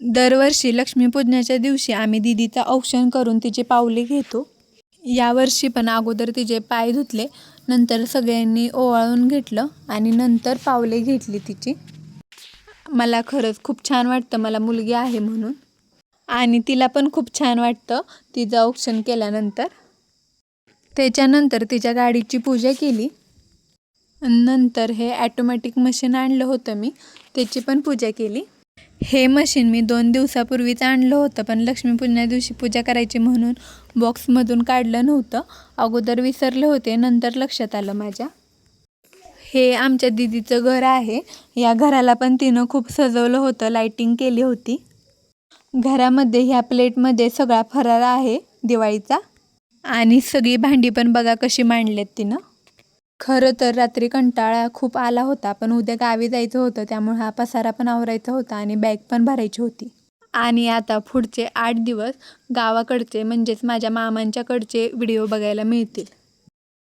दरवर्षी लक्ष्मीपूजनाच्या दिवशी आम्ही दिदीचं औक्षण करून तिची पावले घेतो. यावर्षी पण अगोदर तिचे पाय धुतले नंतर सगळ्यांनी ओवाळून घेतलं आणि नंतर पावले घेतली तिची. मला खरंच खूप छान वाटतं मला मुलगी आहे म्हणून. आणि तिला पण खूप छान वाटतं तिचं औक्षण केल्यानंतर. त्याच्यानंतर तिच्या गाडीची पूजा केली. नंतर हे ॲटोमॅटिक मशीन आणलं होतं मी त्याची पण पूजा केली. हे मशीन मी दोन दिवसापूर्वीच आणलं होतं पण लक्ष्मीपूजना दिवशी पूजा करायची म्हणून बॉक्समधून काढलं नव्हतं. अगोदर विसरले होते नंतर लक्षात आलं माझ्या. हे आमच्या दिदीचं घर आहे. या घराला पण तिनं खूप सजवलं होतं लाईटिंग केली होती. घरामध्ये ह्या प्लेटमध्ये सगळा फरार आहे दिवाळीचा. आणि सगळी भांडी पण बघा कशी मांडलेत तिनं. खरं तर रात्री कंटाळा खूप आला होता पण उद्या गावी जायचं होतं त्यामुळे हा पसारा पण आवरायचा होता आणि बॅग पण भरायची होती. आणि आता पुढचे आठ दिवस गावाकडचे म्हणजेच माझ्या मामांच्याकडचे व्हिडिओ बघायला मिळतील.